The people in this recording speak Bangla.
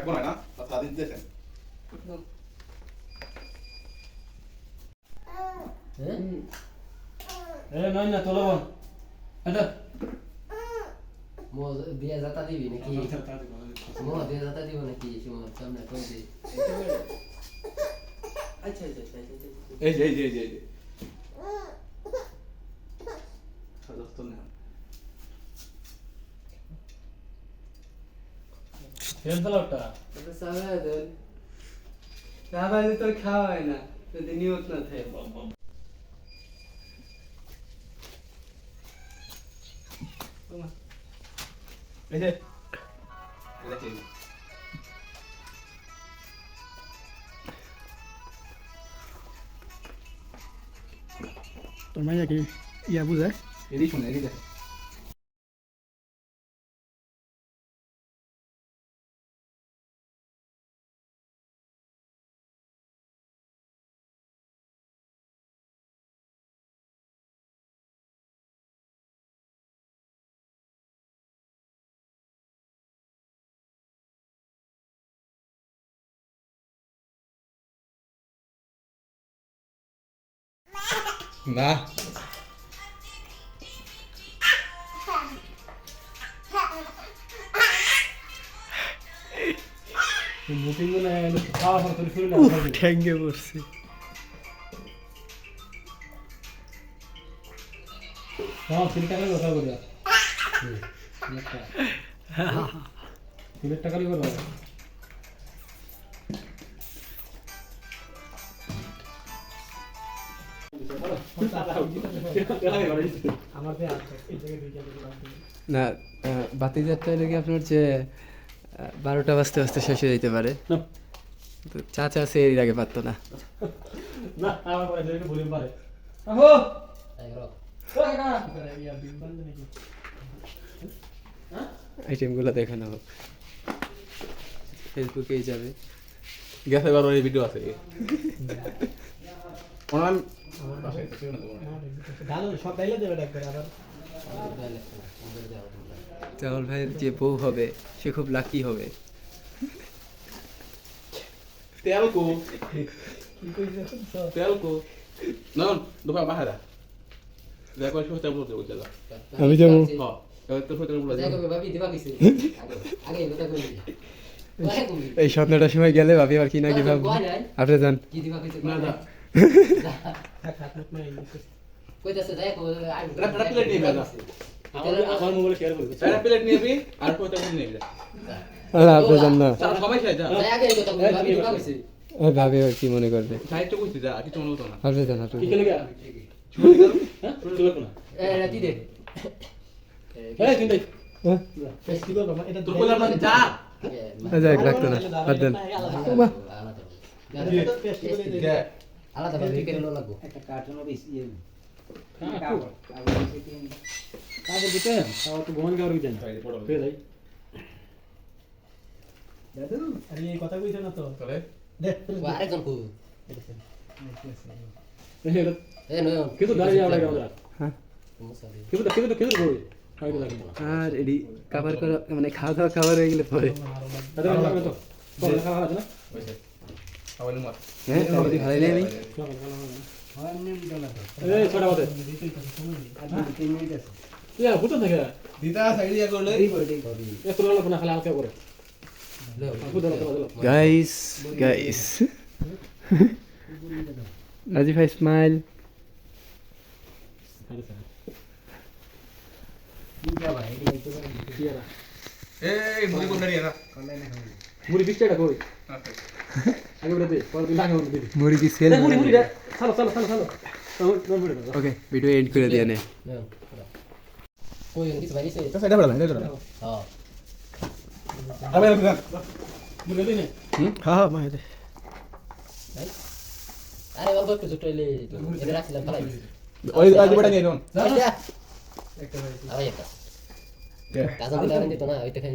থাকব না না সারাদিন দিয়েছেন বিয়ে যাতা দিবি নাকি বিয়ে যাতা দিব নাকি আচ্ছা আচ্ছা আচ্ছা আচ্ছা, আচ্ছা এই যে এই যে এই যে এই যে সাজাস্ত না ফেল তোলোটা এটা দেন দিলে তোর খাওয়া হয় না। যদি নিয়ত না থাকে। এই যে। কি তোর মাইয়া কি ইয়া বুঝায় এদিকে শুনে এদিকে দেখো। না বুকিং মানে খাওয়া পর তোর শুরু না উফ ঠ্যাঙ্গে পড়ছে হ্যাঁ তিন টাকা না বাতি যাত্রা লেগে আপনার যে বারোটা বাজতে বাজতে শেষ হয়ে যেতে পারে। না। তো চাচা সে এর আগে পারতো না। আইটেমগুলো দেখানো হোক ফেসবুকেই যাবে। গেছে ভিডিও আছে। চাওয়াল ভাইয়ের যে বউ হবে সে খুব লাকি হবে। তেল কো তেল দোকান বাহারা দেখো শুধু তেল বলতে বলতে আমি যাব। হ্যাঁ ভাবি এই সন্ধ্যাটার সময় গেলে ভাবি আর কি না কি ভাববো আপনি যান। ভাবি আর কি মনে করবে? সাহিত্য কইছি যা কিছু মনে হতো না আপনি যান আপনি কি যান। কেলে গা হ্যাঁ হ্যাঁ? যাক লাগতো না আলাদা ভাবে কেন লাগবো কাজে দিতে তাও তো ঘুমান গাওয়ার বিধান ফের যাই আরে এই কথা কইছ না তো চলে আরেকজন কো এটা এ নয় কিন্তু দাঁড়িয়ে যাওয়া লাগে আমরা হ্যাঁ। কিন্তু কিন্তু কিন্তু কই আর এডি কভার করা মানে খাওয়া দাওয়া খাবার হয়ে গেলে পরে দাদা তো খাওয়া আছে না গাইস গাইস রাজীব ভাই স্মাইল এই মুড়ি কোন দাঁড়িয়ে না। মুড়ি বিস্টাটা কই? বলে সেল মুড়ি মুড়ি দে। চলো চলো চলো চলো ওকে ভিডিও এন্ড করে দিয়ে নে। কই কিছু ভাই কিছু সাইড বলা না এটা হ্যাঁ আবে দোকান মুড়ি দিনে হ্যাঁ হ্যাঁ মাই দে। আরে অল্প একটু ছোট হইলে এটা রাখছিলাম ফালাই ওই আজ বড় নিয়ে দোন আবার একটা। কাজা দিলে দিত না ওইটা খাই